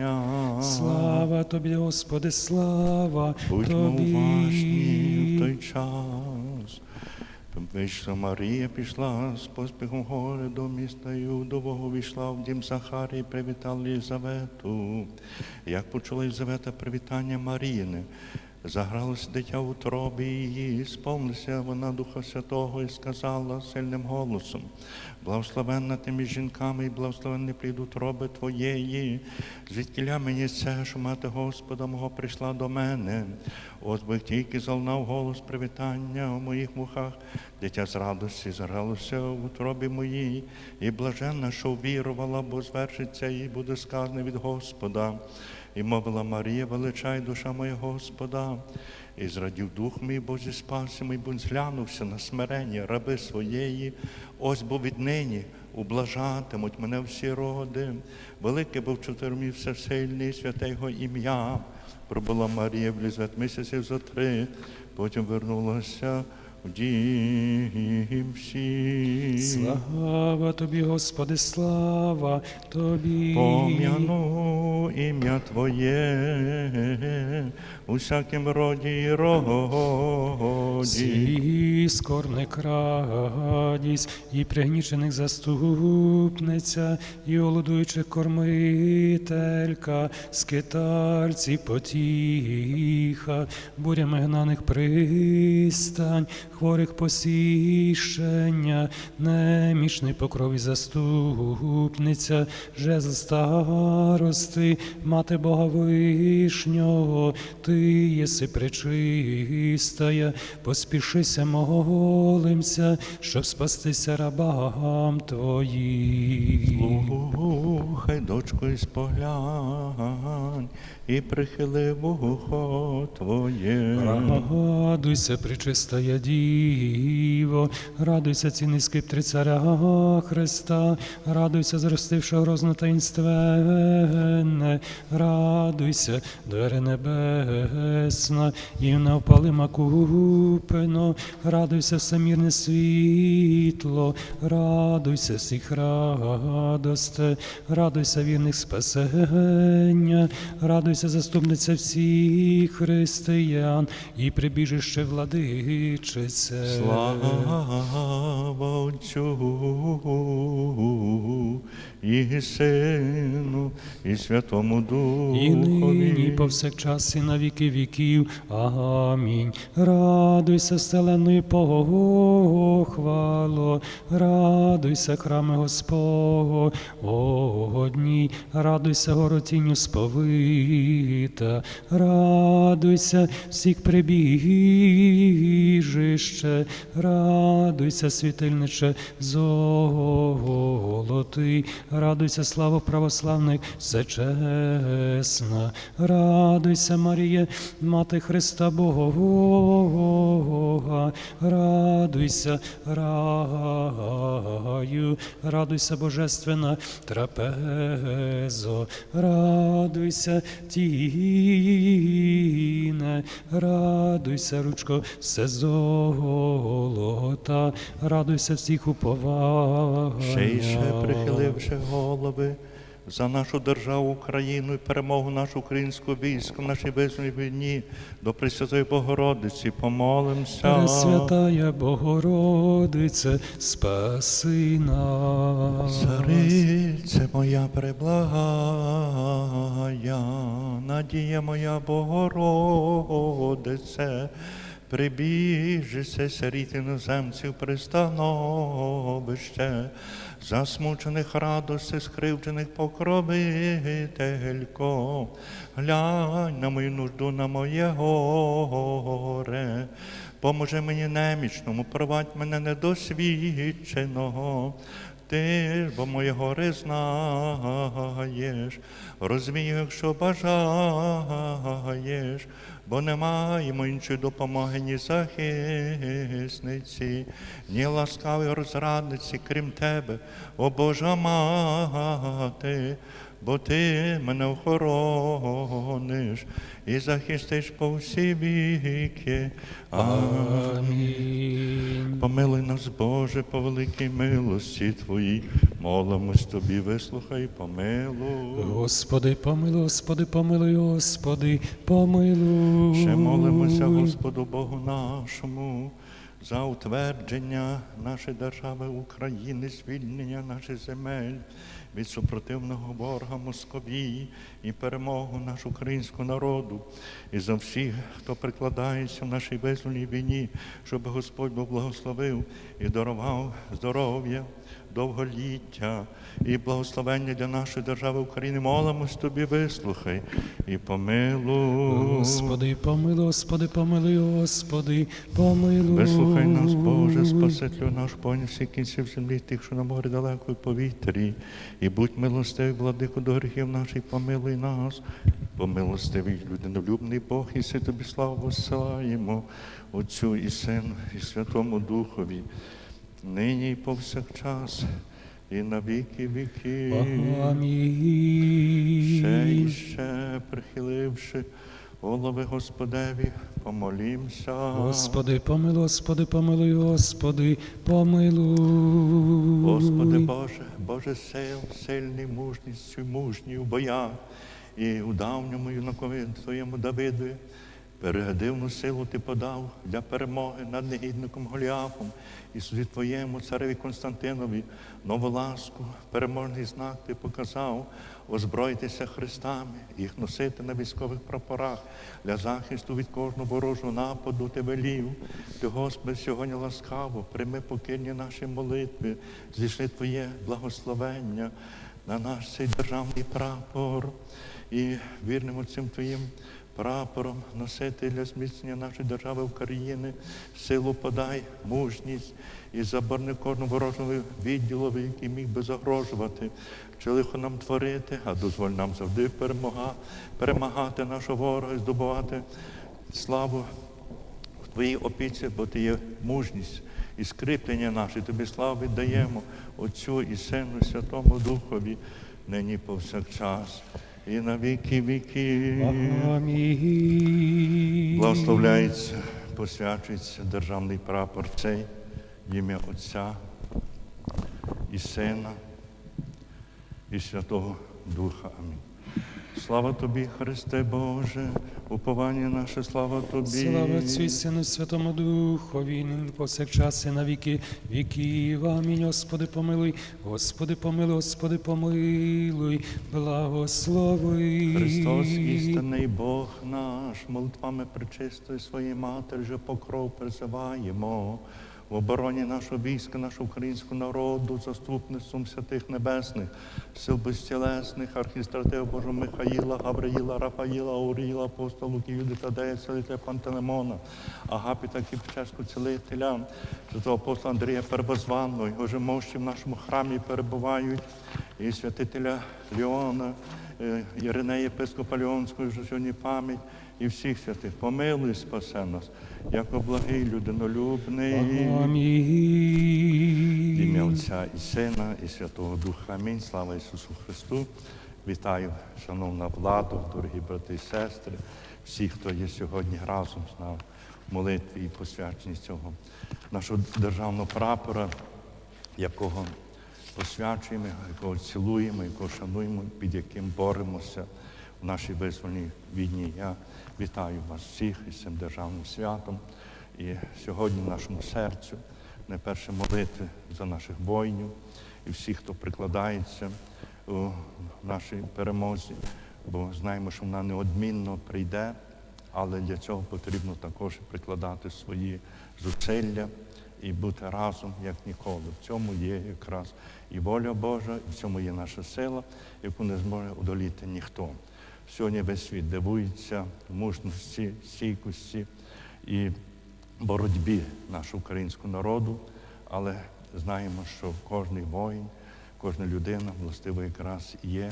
привітання. Слава тобі, Господи, слава Будьмо тобі. уважні в той час. Вийшла Марія пішла з поспіхом горе до міста Юдового, війшла в дім Захарії, привітала Єлизавету. Як почула Єлизавета привітання Маріїни, загралося дитя у тробі її, сповнилася вона Духа Святого і сказала сильним голосом, благословенна ти між жінками, і благословенний плід утроби твоєї. Звідкіля мені це, що мати Господа мого прийшла до мене. Ось би тільки залунав голос привітання у моїх вухах, дитя з радості загралося в утробі моїй, і блаженна, що вірувала, бо звершиться і буде сказане від Господа. І мовила Марія, величай душа моя Господа, і зрадів дух мій, бо зі бо зглянувся на смирення раби своєї, ось бо віднині ублажатимуть мене всі роди. Велике був чотирмі всесильний святе його ім'я. Пробула Марія в лізет місяців за три, потім вернулася Слава тобі, Господи, слава тобі. Пом'яну ім'я Твоє у всякім роді і роді. Всі скорбник радість, і пригнічених заступниця, і голодуючих кормителька, скитальці потіха, бурями гнаних пристань, хворих посіщення, немічний покрові заступниця, жезл старости, мати Бога вишнього, ти єси пречистая, поспішися, молимся, щоб спастися рабам твоїм. Слухай, дочко, і споглянь, і прихили вухо Твоє. Радуйся, пречистая Діво, радуйся, ціни скиптри царя Христа, радуйся, зростивши грозно таїнственне, радуйся, двери небесна, і навпалима купено, радуйся, всемірне світло, радуйся всіх радосте, радуйся вірних спасення, радуйся, заступниця всіх християн. І прибіжище владичице. Слава Отцю і Сину, і Святому І нині, і повсякчас, і на віки віків. Амінь. Радуйся, вселенної похвало, радуйся, храми Господній, радуйся, горотінню сповита, радуйся, всіх прибіжище, радуйся, світильниче золотий, радуйся, слава православних, всечесна, радуйся, Марія, мати Христа Бога, радуйся, раю, радуйся, божественна трапезо, радуйся, тіне, радуйся, ручко, все золота, радуйся всіх уповання. Ще прихиливши голови за нашу державу Україну і перемогу нашу українську війську в нашій визвольній війні до Пресвятої Богородиці помолимся. Пресвятая Богородице, спаси нас. Царице моя преблагая, надія моя Богородице, прибіжися сиріт іноземців пристановище, засмучених радости, скривджених покровителько, глянь на мою нужду, на моє горе. Поможи мені немічному, провадь мене недосвідченого. Ти ж, бо моє горе знаєш, розвій, якщо бажаєш, бо немає іншої допомоги, ні захисниці, ні ласкавої розрадниці, крім тебе, о Божа мати. Бо ти мене охорониш і захистиш по всі віки. Амінь. Помилуй нас, Боже, по великій милості Твоїй. Молимось Тобі, вислухай, помилуй. Господи, помилуй, Господи, помилуй, Господи, помилуй. Ще молимося Господу Богу нашому за утвердження нашої держави України, звільнення наших земель від супротивного ворога Московії і перемогу нашого українського народу, і за всіх, хто прикладається в нашій визвольній війні, щоб Господь Бог благословив і дарував здоров'я, довголіття і благословення для нашої держави України. Молимось тобі, вислухай і помилуй. Господи, помилуй, Господи, помилуй, Господи, помилуй. Вислухай нас, Боже, Спасителю наш, поні всі кінців землі, тих, що на морі далеко і повітрі, і будь милостивий, владику до гріхів наших, помилуй нас, бо милостивий людинолюбний Бог, і си тобі славу посилаємо, Отцю і Сину, і Святому Духові, нині і повсякчас, і на віки віків. Ще і ще, прихиливши голови Господеві, помолімся. Господи, помилуй, Господи, помилуй, Господи, помилуй. Господи Боже, Боже сил, сильний мужністю, мужній у боях, і у давньому юнакові Твоєму Давидові перегадивну силу Ти подав для перемоги над негідником Голіафом і суді Твоєму цареві Константинові. Нову ласку, переможний знак Ти показав, озброїтися хрестами, їх носити на військових прапорах. Для захисту від кожного ворожого нападу Ти велів. Ти, Господи, сьогодні ласкаво, прийми покірні наші молитви, зійшли Твоє благословення на наш цей державний прапор. І вірним цим Твоїм прапором носити для зміцнення нашої держави України, силу подай, мужність і заборони кожного ворожого відділу, який міг би загрожувати, чи лихо нам творити, а дозволь нам завжди перемога, перемагати нашого ворога і здобувати славу в Твоїй опіці, бо Ти є мужність і скріплення наше. Тобі славу віддаємо Отцю і Сину, Святому Духові, нині повсякчас, і на віки віки. Амінь. Благословляється, посвячується державний прапор цей в ім'я Отця і Сина і Святого Духа. Амінь. Слава тобі, Христе Боже, уповання наше, слава тобі. Слава Отцю і Сину, Святому Духові, нині повсякчас і на віки віків. Амінь. Господи, помилуй, Господи, помилуй, Господи, помилуй, благослови. Христос, істинний Бог наш, молитвами причистої своєї матері, вже покров призиваємо. В обороні нашого війська, нашого українського народу, заступництвом святих небесних, сил безтілесних, архістратив Божого Михаїла, Гавриїла, Рафаїла, Ауріла, апостолу Юди Тадея, Целителя Пантелемона, Агапіта Кіпческу, цілителя, святого апостола Андрія Первозванного, його же мощі в нашому храмі перебувають, і святителя Ліона, е, Єпископа Ліонського, що сьогодні пам'ять, і всіх святих. Помилуй, спасе нас, як благий, людинолюбний. В ім'я Отця і Сина, і Святого Духа. Амінь. Слава Ісусу Христу. Вітаю, шановна владу, дорогі брати і сестри, всі, хто є сьогодні разом з нами в молитві і посвяченні цього нашого державного прапора, якого посвячуємо, якого цілуємо, якого шануємо, під яким боремося в нашій визвольній війні. Я вітаю вас всіх із цим державним святом. І сьогодні в нашому серцю найперше молити за наших воїнів і всіх, хто прикладається у нашій перемозі, бо знаємо, що вона неодмінно прийде, але для цього потрібно також прикладати свої зусилля і бути разом як ніколи. В цьому є якраз і воля Божа, і в цьому є наша сила, яку не зможе одоліти ніхто. Сьогодні весь світ дивується мужності, стійкості і боротьбі нашого українського народу, але знаємо, що кожний воїн, кожна людина, властиво якраз є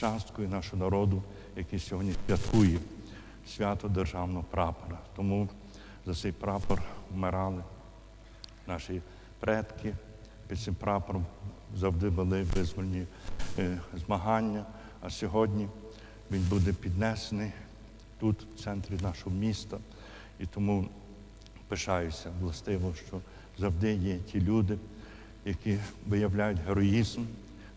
часткою нашого народу, який сьогодні святкує свято державного прапора. Тому за цей прапор вмирали наші предки. Під цим прапором завжди були визвольні е, змагання, А сьогодні він буде піднесений тут, в центрі нашого міста. І тому пишаюся властиво, що завжди є ті люди, які виявляють героїзм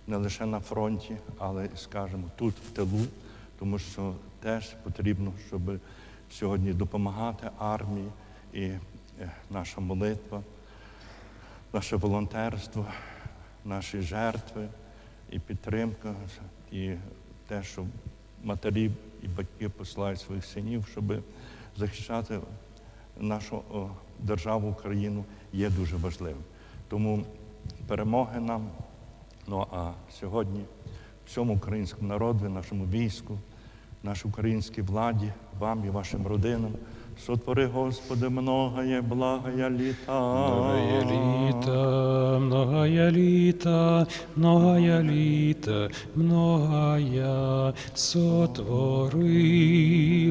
не лише на фронті, але, скажімо, тут, в тилу, тому що теж потрібно, щоб сьогодні допомагати армії і е, наша молитва, наше волонтерство, наші жертви і підтримка, і те, що матері і батьки посилають своїх синів, щоб захищати нашу державу Україну, є дуже важливим. Тому перемоги нам. Ну а сьогодні всьому українському народу, нашому війську, нашій українській владі, вам і вашим родинам. Сотвори, Господи, многое, благая літа. Многое літа, многое літа, многое літа, многая сотвори,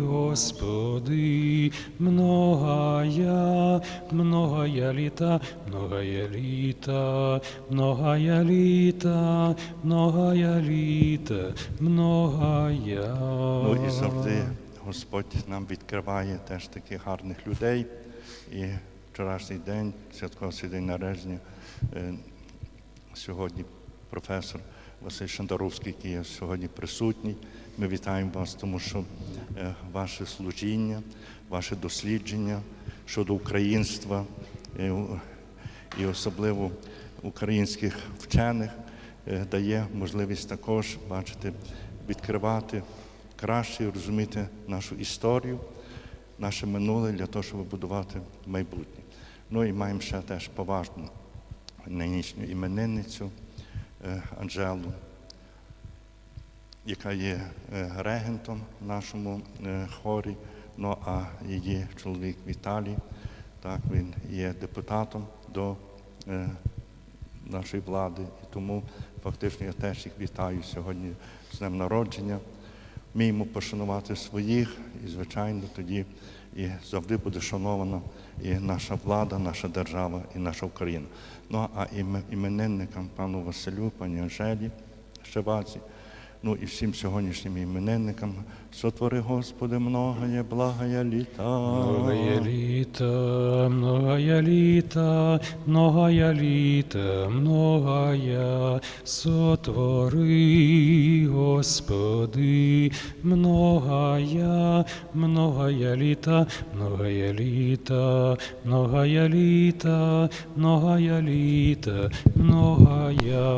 Господи, многая, многое літа, многое літа, многое літа, многое літа, многая. Ну і завжди Господь нам відкриває теж таких гарних людей. І вчорашній день, святковий день народження, е, сьогодні професор Василь Шандаровський, який є сьогодні присутній. Ми вітаємо вас, тому що е, ваше служіння, ваше дослідження щодо українства е, і особливо українських вчених дає можливість також бачити, відкривати краще розуміти нашу історію, наше минуле для того, щоб будувати майбутнє. Ну і маємо ще теж поважну нинішню іменинницю е, Анжелу, яка є е, регентом в нашому е, хорі. Ну а її чоловік Віталій, так, він є депутатом до нашої влади. І тому фактично я теж їх вітаю сьогодні з днем народження. Вміємо пошанувати своїх, і, звичайно, тоді і завжди буде шанована і наша влада, наша держава, і наша Україна. Ну а іменинникам пану Василю, пані Анжелі Щеваці, ну і всім сьогоднішнім іменинникам сотвори Господи, многое, благая літа. Многое літа, многое літа, многое літа, многая сотвори, Господи, многая, многое літа, многое літа, многое літа, многое літа, многая.